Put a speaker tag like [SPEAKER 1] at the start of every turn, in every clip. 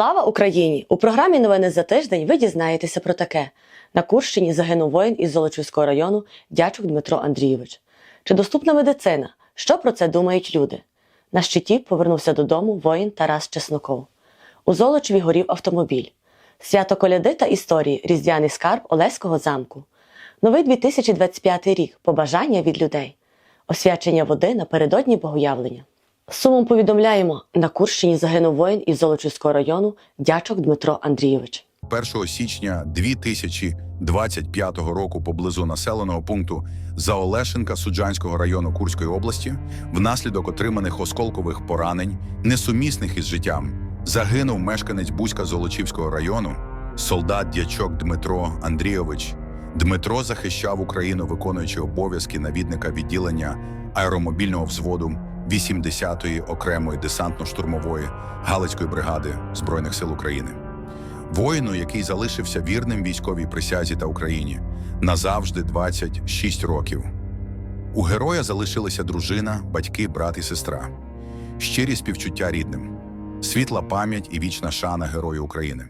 [SPEAKER 1] Слава Україні! У програмі Новини за тиждень ви дізнаєтеся про таке. На Курщині загинув воїн із Золочівського району дячук Дмитро Андрійович. Чи доступна медицина? Що про це думають люди? На щиті повернувся додому воїн Тарас Чесноков. У Золочеві горів автомобіль. Свято коляди та історії Різдвяний скарб Олеського замку. Новий 2025 рік. Побажання від людей. Освячення води напередодні богоявлення. Сумом повідомляємо, на Курщині загинув воїн із Золочівського району дячок Дмитро Андрійович.
[SPEAKER 2] 1 січня 2025 року поблизу населеного пункту Заолешенка Суджанського району Курської області внаслідок отриманих осколкових поранень, несумісних із життям, загинув мешканець Бузька Золочівського району, солдат дячок Дмитро Андрійович. Дмитро захищав Україну, виконуючи обов'язки навідника відділення аеромобільного взводу 80-ї окремої десантно-штурмової Галицької бригади Збройних сил України. Воїну, який залишився вірним військовій присязі та Україні, назавжди 26 років. У героя залишилися дружина, батьки, брат і сестра. Щирі співчуття рідним, світла пам'ять і вічна шана Герою України.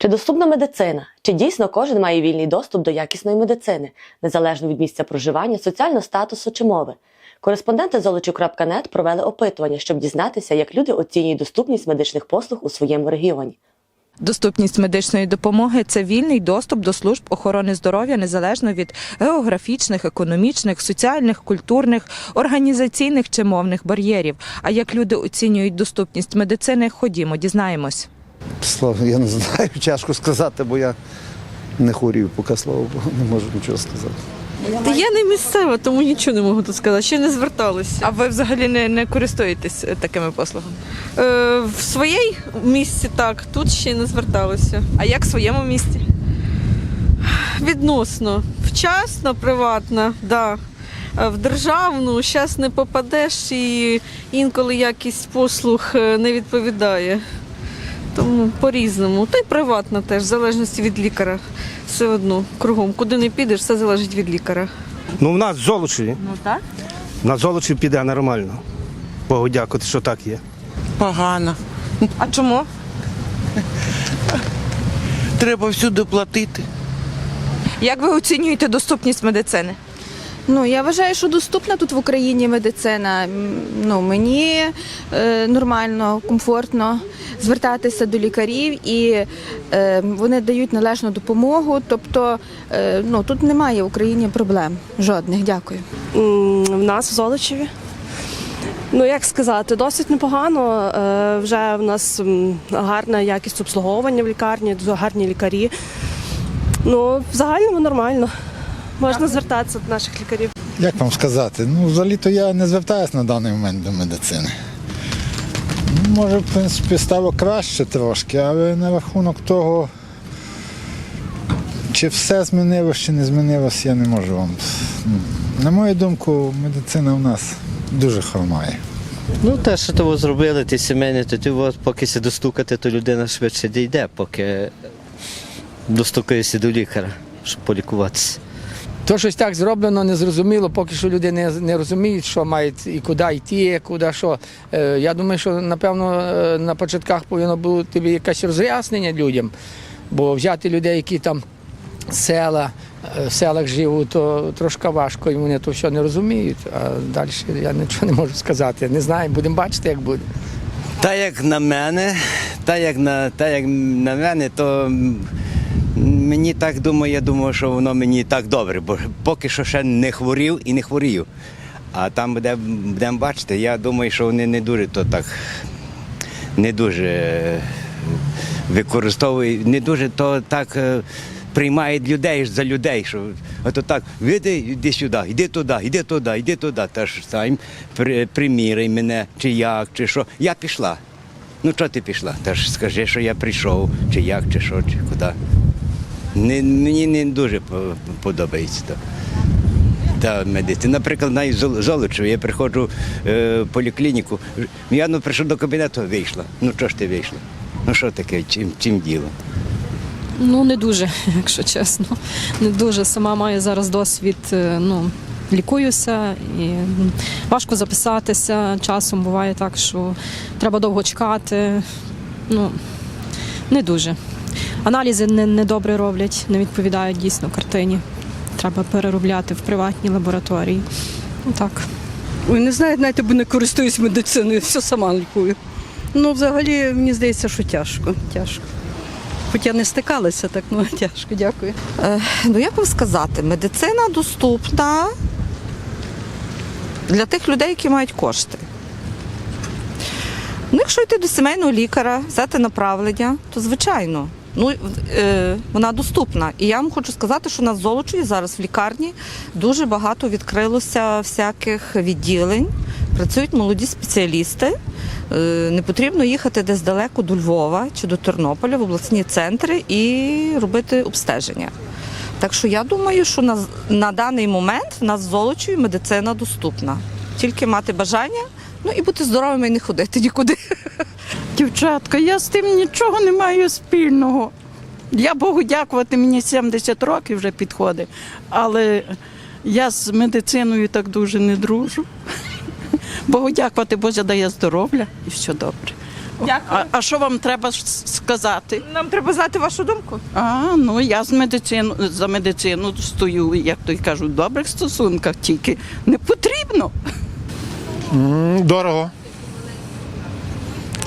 [SPEAKER 1] Чи доступна медицина? Чи дійсно кожен має вільний доступ до якісної медицини, незалежно від місця проживання, соціального статусу чи мови? Кореспонденти Золочів.нет провели опитування, щоб дізнатися, як люди оцінюють доступність медичних послуг у своєму регіоні.
[SPEAKER 3] Доступність медичної допомоги це вільний доступ до служб охорони здоров'я незалежно від географічних, економічних, соціальних, культурних, організаційних чи мовних бар'єрів. А як люди оцінюють доступність медицини, ходімо, дізнаємось.
[SPEAKER 4] Слава, я не знаю, тяжко сказати, бо я не хворів, поки слава Богу, не можу нічого сказати.
[SPEAKER 5] Та я не місцева, тому нічого не можу тут сказати. Ще не зверталася.
[SPEAKER 3] А ви взагалі не, не користуєтесь е, такими послугами?
[SPEAKER 5] Е, в своїй місці так, тут ще не зверталася.
[SPEAKER 3] А як в своєму місті?
[SPEAKER 5] Відносно. Вчасно, приватно, да. В державну зараз не попадеш і інколи якість послуг е, не відповідає. Тому по-різному. Та й приватно теж, в залежності від лікаря. Все одно, кругом. Куди не підеш, все залежить від лікаря.
[SPEAKER 6] Ну, в нас в Золочеві.
[SPEAKER 3] Ну так.
[SPEAKER 6] На Золочеві піде нормально. Богу дякувати, що так є.
[SPEAKER 7] Погано.
[SPEAKER 3] А чому?
[SPEAKER 7] Треба всюди платити.
[SPEAKER 3] Як ви оцінюєте доступність медицини?
[SPEAKER 8] Ну я вважаю, що доступна тут в Україні медицина. Ну мені е, нормально, комфортно звертатися до лікарів, і е, вони дають належну допомогу. Тобто, е, ну тут немає в Україні проблем жодних. Дякую.
[SPEAKER 9] В нас в Золочеві. Ну, як сказати, досить непогано. Е, Вже в нас гарна якість обслуговування в лікарні, гарні лікарі. Ну, в загальному нормально. Можна звертатися до наших лікарів.
[SPEAKER 10] Як вам сказати? Ну, взагалі-то я не звертаюся на даний момент до медицини. Ну, Може, в принципі, стало краще трошки, але на рахунок того, чи все змінилось, чи не змінилось, я не можу вам. ну, На мою думку, медицина у нас дуже хромає.
[SPEAKER 11] Ну, те, що того зробили, ті сімейні, то ти от, поки се достукати, то людина швидше дійде, поки достукаєшся до лікаря, щоб полікуватися.
[SPEAKER 12] То щось так зроблено, незрозуміло, поки що люди не, не розуміють, що мають і куди йти, куди що. Е, я думаю, що напевно е, на початках повинно бути якесь роз'яснення людям, бо взяти людей, які там села, е, в селах живуть, то трошки важко, і вони то все не розуміють. А далі я нічого не можу сказати. Не знаю, будемо бачити, як буде.
[SPEAKER 11] Та як на мене, та як на, та як на мене, то мені так думаю, я думаю, що воно мені так добре, бо поки що ще не хворів і не хворію. А там буде, будемо бачити, я думаю, що вони не дуже то так не дуже е, використовують, не дуже то так е, приймають людей за людей. Що ото так, види, йди сюди, йди туди, йди туди, йди туди. Та ж сам при, приміряй мене, чи як, чи що. Я пішла. Ну чого ти пішла? Та ж скажи, що я прийшов, чи як, чи що, чи куди. Не, мені не дуже подобається то. Та медицина. Наприклад, Зол- Золочеві я приходжу е, в поліклініку. Я ну, прийшов до кабінету, вийшла. Ну чого ж ти вийшла? Ну що таке, чим, чим діло?
[SPEAKER 5] Ну, не дуже, якщо чесно. Не дуже. Сама маю зараз досвід, е, ну,
[SPEAKER 13] лікуюся і важко записатися. Часом буває так, що треба довго чекати. Ну, не дуже. Аналізи не, не добре роблять, не відповідають дійсно картині. Треба переробляти в приватній лабораторії. Ну так.
[SPEAKER 14] Ой, не знаю, знаєте, бо не користуюсь медициною, все сама лікую. Ну, взагалі, мені здається, що тяжко. тяжко. Хоча не стикалася, так ну тяжко, дякую.
[SPEAKER 15] Ну як вам сказати, медицина доступна для тих людей, які мають кошти. Ну, якщо йти до сімейного лікаря, взяти направлення, то звичайно. Ну, е, вона доступна. І я вам хочу сказати, що на Золочеві зараз в лікарні дуже багато відкрилося всяких відділень. Працюють молоді спеціалісти. Е, не потрібно їхати десь далеко до Львова чи до Тернополя в обласні центри і робити обстеження. Так що я думаю, що на, на даний момент в нас в Золочеві медицина доступна. Тільки мати бажання, ну і бути здоровими і не ходити нікуди.
[SPEAKER 14] Дівчатка, я з тим нічого не маю спільного. Я Богу дякувати, мені 70 років вже підходить. Але я з медициною так дуже не дружу. Богу дякувати, Боже дає здоров'я і все добре. А, а що вам треба сказати?
[SPEAKER 15] Нам треба знати вашу думку.
[SPEAKER 14] А, ну я з медицину, за медицину стою, як то й кажуть, в добрих стосунках, тільки не потрібно.
[SPEAKER 16] Дорого.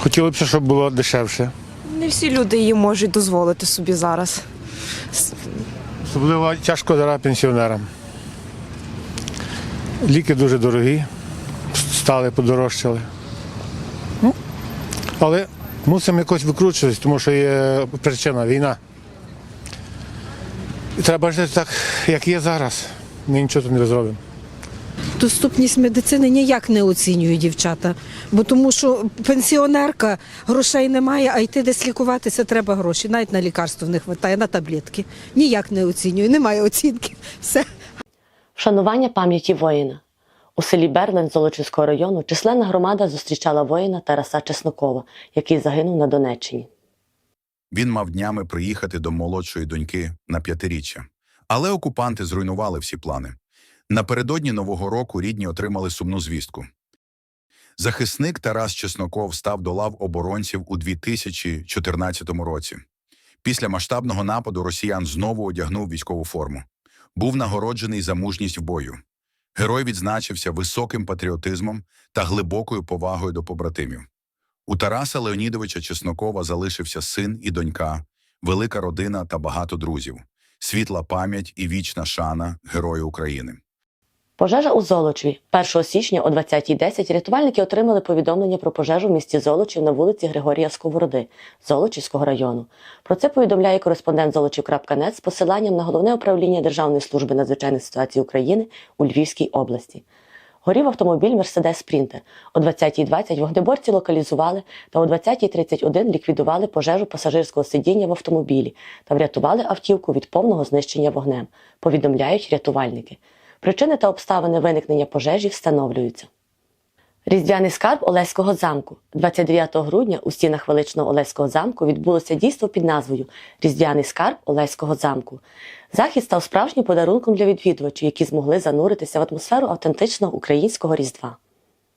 [SPEAKER 16] Хотіли б, щоб було дешевше.
[SPEAKER 13] Не всі люди її можуть дозволити собі зараз.
[SPEAKER 16] Особливо тяжко зараз пенсіонерам. Ліки дуже дорогі, стали, подорожчали. Ну, але мусимо якось викручуватись, тому що є причина війна. І треба жити так, як є зараз. Ми нічого тут не зробимо.
[SPEAKER 14] Доступність медицини ніяк не оцінюю дівчата, бо тому що пенсіонерка грошей немає, а йти десь лікуватися треба гроші. Навіть на лікарство не вистачає, на таблетки. Ніяк не оцінюю, немає оцінки. Все.
[SPEAKER 1] Вшанування пам'яті воїна. У селі Берлин Золочівського району численна громада зустрічала воїна Тараса Чеснокова, який загинув на Донеччині.
[SPEAKER 2] Він мав днями приїхати до молодшої доньки на п'ятиріччя. Але окупанти зруйнували всі плани. Напередодні Нового року рідні отримали сумну звістку. Захисник Тарас Чесноков став до лав оборонців у 2014 році. Після масштабного нападу росіян знову одягнув військову форму. Був нагороджений за мужність в бою. Герой відзначився високим патріотизмом та глибокою повагою до побратимів. У Тараса Леонідовича Чеснокова залишився син і донька, велика родина та багато друзів, світла пам'ять і вічна шана Герою України.
[SPEAKER 1] Пожежа у Золочеві. 1 січня о 20.10 рятувальники отримали повідомлення про пожежу в місті Золочів на вулиці Григорія Сковороди Золочівського району. Про це повідомляє кореспондент Золочів.нет з посиланням на головне управління Державної служби надзвичайних ситуацій України у Львівській області. Горів автомобіль Мерседес Спрінтер. О 20.20 вогнеборці локалізували та о 20.31 ліквідували пожежу пасажирського сидіння в автомобілі та врятували автівку від повного знищення вогнем, повідомляють рятувальники. Причини та обставини виникнення пожежі встановлюються. Різдвяний скарб Олеського замку. 29 грудня у стінах величного Олеського замку відбулося дійство під назвою Різдвяний скарб Олеського замку. Захід став справжнім подарунком для відвідувачів, які змогли зануритися в атмосферу автентичного українського різдва.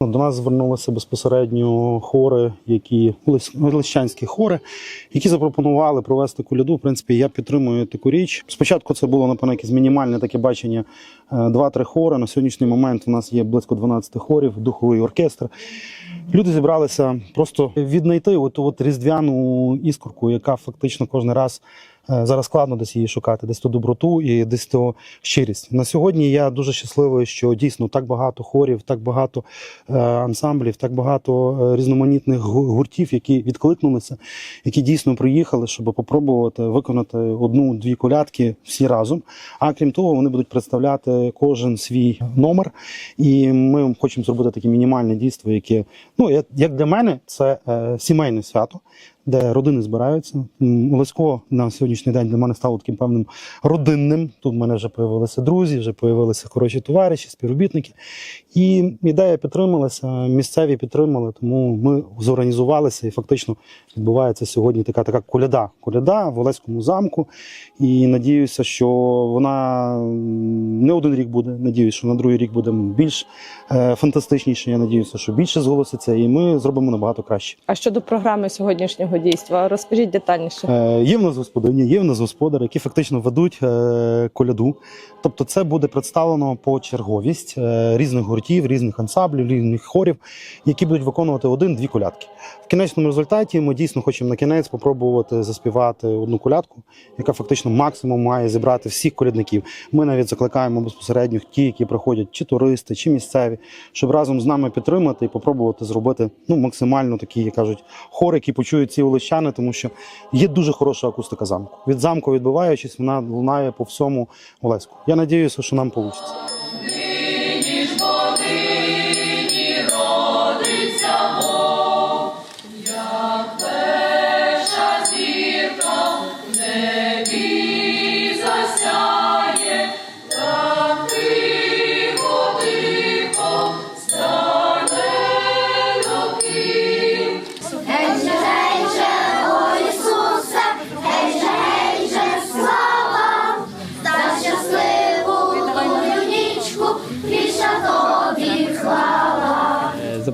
[SPEAKER 17] До нас звернулися безпосередньо хори, які лищанські хори, які запропонували провести коляду. В принципі, я підтримую таку річ. Спочатку це було напевно якесь мінімальне таке бачення: е, два-три хори. На сьогоднішній момент у нас є близько 12 хорів, духовий оркестр. Люди зібралися просто віднайти от, от різдвяну іскорку, яка фактично кожен раз зараз складно десь її шукати, десь ту доброту і десь ту щирість. На сьогодні я дуже щасливий, що дійсно так багато хорів, так багато е, ансамблів, так багато е, різноманітних гуртів, які відкликнулися, які дійсно приїхали, щоб попробувати виконати одну-дві колядки всі разом. А крім того, вони будуть представляти кожен свій номер. І ми хочемо зробити таке мінімальне дійство, яке ну як для мене, це е, сімейне свято. Де родини збираються. М, Олесько на сьогоднішній день для мене стало таким певним родинним. Тут в мене вже появилися друзі, вже появилися хороші товариші, співробітники. І ідея підтрималася, місцеві підтримали, тому ми зорганізувалися і фактично відбувається сьогодні така така коляда. Коляда в Олеському замку. І надіюся, що вона не один рік буде. Надіюся, що на другий рік буде більш е, фантастичніше. Я надіюся, що більше зголоситься, і ми зробимо набагато краще.
[SPEAKER 11] А щодо програми сьогоднішнього дійства, розкажіть детальніше.
[SPEAKER 17] Е, Є в нас господині, є в нас господар, які фактично ведуть е, коляду. Тобто, це буде представлено по черговість е, різних гуртів, різних ансамблів, різних хорів, які будуть виконувати один-дві колядки. Кінечному результаті ми дійсно хочемо на кінець спробувати заспівати одну колядку, яка фактично максимум має зібрати всіх колядників. Ми навіть закликаємо безпосередньо ті, які приходять, чи туристи, чи місцеві, щоб разом з нами підтримати і попробувати зробити ну максимально такі, як кажуть, хор, які почують ці олещани, тому що є дуже хороша акустика замку. Від замку відбиваючись, вона лунає по всьому Олеську. Я надіюся, що нам вийде.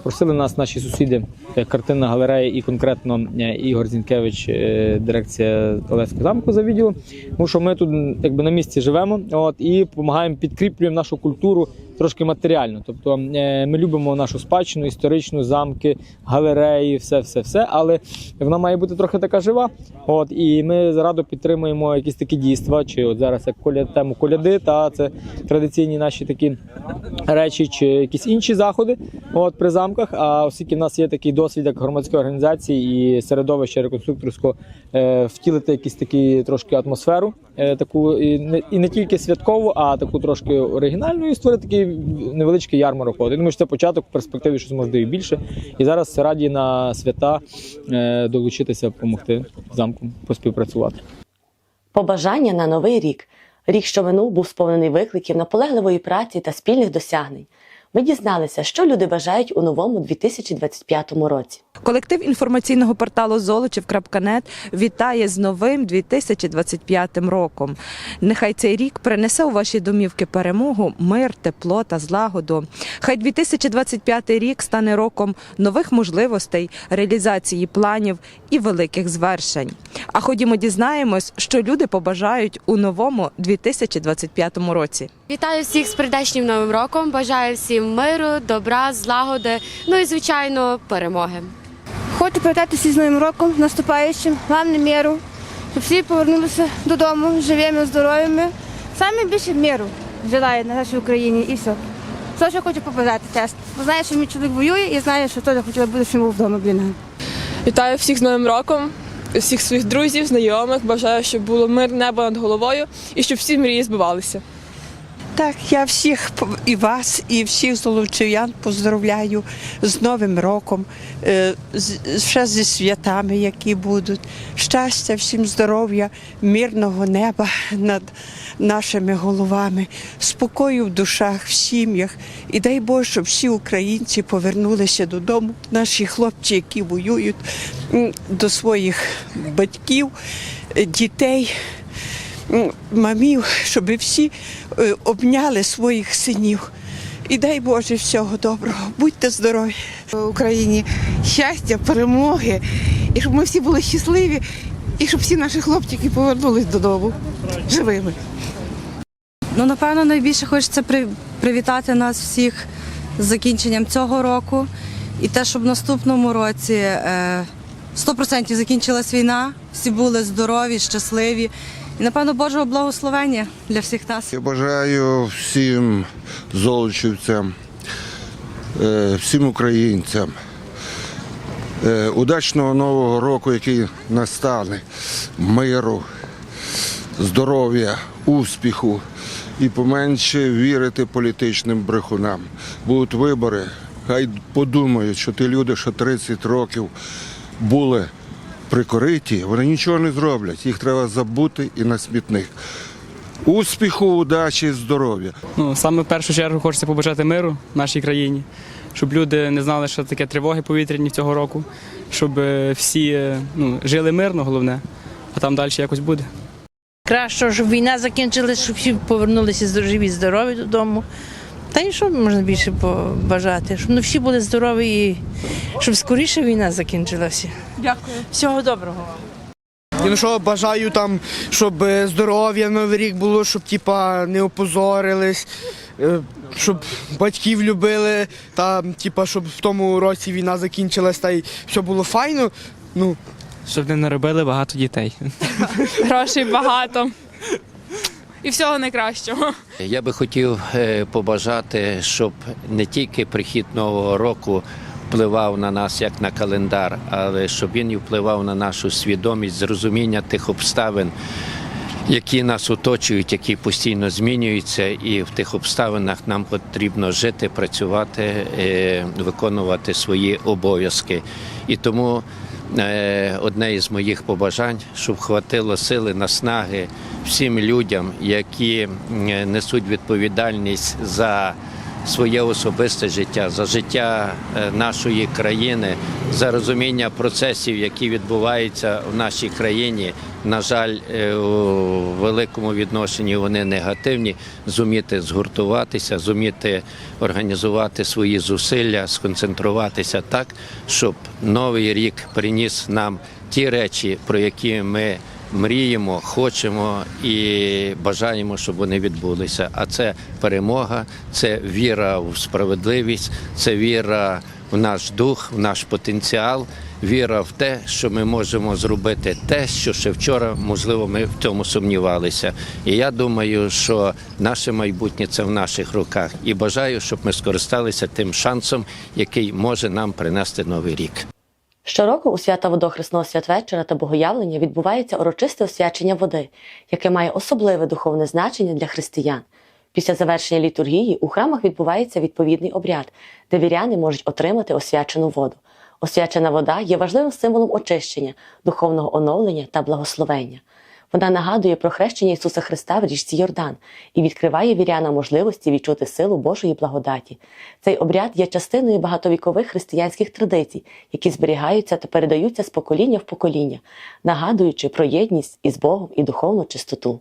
[SPEAKER 18] Запросили нас наші сусіди, е, картинна галерея і конкретно е, Ігор Зінкевич, е, дирекція Олеського замку за відділом. Тому що ми тут якби на місці живемо, от і допомагаємо підкріплюємо нашу культуру трошки матеріально. Тобто ми любимо нашу спадщину, історичну замки, галереї, все, все, все. Але вона має бути трохи така жива. От і ми зараду підтримуємо якісь такі дійства. Чи от зараз як коля тему коляди, та це традиційні наші такі речі, чи якісь інші заходи. От при замках. А оскільки в нас є такий досвід як громадської організації і середовище реконструкторського е, втілити якісь такі трошки атмосферу, е, таку і не, і не тільки святкову, а таку трошки оригінальну, і створити такий невеличкий ярмарок. Я думаю, що це початок в перспективі щось можливо і більше. І зараз раді на свята е, долучитися, допомогти замку поспівпрацювати.
[SPEAKER 1] Побажання на новий рік. Рік, що минув, був сповнений викликів, наполегливої праці та спільних досягнень. Ми дізналися, що люди бажають у новому 2025 році.
[SPEAKER 3] Колектив інформаційного порталу Золочів.нет вітає з новим 2025 роком. Нехай цей рік принесе у ваші домівки перемогу, мир, тепло та злагоду. Хай 2025 рік стане роком нових можливостей, реалізації планів і великих звершень. А ходімо дізнаємось, що люди побажають у новому 2025 році.
[SPEAKER 19] Вітаю всіх з прийдешнім новим роком. Бажаю всім миру, добра, злагоди, ну і звичайно перемоги.
[SPEAKER 8] Хочу привітати всіх з Новим роком, наступаючим, вам не міру, щоб всі повернулися додому живими, здоровими. Саме більше міру желаю на нашій Україні і все. Все, що хочу побажати, чесно. Бо знаю, що мій чоловік воює і знаю, що теж хотіла бути, він був вдома блін.
[SPEAKER 13] Вітаю всіх з Новим роком, всіх своїх друзів, знайомих. Бажаю, щоб було мир небо над головою і щоб всі мрії збивалися.
[SPEAKER 9] Так, я всіх і вас, і всіх золочів'ян поздравляю з Новим роком, е, ще зі святами, які будуть. Щастя, всім здоров'я, мирного неба над нашими головами, спокою в душах, в сім'ях. І дай Боже, щоб всі українці повернулися додому, наші хлопці, які воюють, до своїх батьків, дітей мамів, щоб всі е, обняли своїх синів. І дай Боже всього доброго. Будьте здорові.
[SPEAKER 5] Україні щастя, перемоги, і щоб ми всі були щасливі, і щоб всі наші хлопчики повернулись додому живими.
[SPEAKER 11] Ну, напевно, найбільше хочеться привітати нас всіх з закінченням цього року. І те, щоб в наступному році е, 100% закінчилась війна, всі були здорові, щасливі. І, напевно, Божого благословення для всіх нас.
[SPEAKER 20] Я бажаю всім золочівцям, е, всім українцям е, удачного нового року, який настане, миру, здоров'я, успіху і поменше вірити політичним брехунам. Будуть вибори, хай подумають, що ті люди, що 30 років були
[SPEAKER 14] прикориті, вони нічого не зроблять. Їх треба забути і на смітник. Успіху, удачі, здоров'я.
[SPEAKER 21] Ну, саме в першу чергу хочеться побажати миру в нашій країні, щоб люди не знали, що таке тривоги повітряні цього року, щоб е, всі е, ну, жили мирно, головне, а там далі якось буде.
[SPEAKER 22] Краще, щоб війна закінчилася, щоб всі повернулися живі, здорові додому. Та й що можна більше побажати? Щоб ну, всі були здорові і щоб скоріше війна закінчилася.
[SPEAKER 13] Дякую.
[SPEAKER 22] Всього доброго вам.
[SPEAKER 23] Ну що бажаю там, щоб е, здоров'я новий рік було, щоб типа не опозорились, е, щоб батьків любили, та типа, щоб в тому році війна закінчилась, та й все було файно. Ну,
[SPEAKER 21] Щоб не наробили багато дітей.
[SPEAKER 13] Грошей багато. І всього найкращого.
[SPEAKER 24] Я би хотів е, побажати, щоб не тільки прихід нового року впливав на нас як на календар, але щоб він і впливав на нашу свідомість, зрозуміння тих обставин, які нас оточують, які постійно змінюються, і в тих обставинах нам потрібно жити, працювати, е, виконувати свої обов'язки. І тому одне із моїх побажань, щоб хватило сили, наснаги всім людям, які е, несуть відповідальність за своє особисте життя, за життя е, нашої країни, за розуміння процесів, які відбуваються в нашій країні. На жаль, е, у великому відношенні вони негативні. Зуміти згуртуватися, зуміти організувати свої зусилля, сконцентруватися так, щоб новий рік приніс нам ті речі, про які ми мріємо, хочемо і бажаємо, щоб вони відбулися. А це перемога, це віра в справедливість, це віра в наш дух, в наш потенціал, віра в те, що ми можемо зробити те, що ще вчора, можливо, ми в цьому сумнівалися. І я думаю, що наше майбутнє це в наших руках. І бажаю, щоб ми скористалися тим шансом, який може нам принести новий рік.
[SPEAKER 1] Щороку у свята водохресного святвечора та богоявлення відбувається урочисте освячення води, яке має особливе духовне значення для християн. Після завершення літургії у храмах відбувається відповідний обряд, де віряни можуть отримати освячену воду. Освячена вода є важливим символом очищення, духовного оновлення та благословення. Вона нагадує про хрещення Ісуса Христа в річці Йордан і відкриває вірянам можливості відчути силу Божої благодаті. Цей обряд є частиною багатовікових християнських традицій, які зберігаються та передаються з покоління в покоління, нагадуючи про єдність із Богом і духовну чистоту.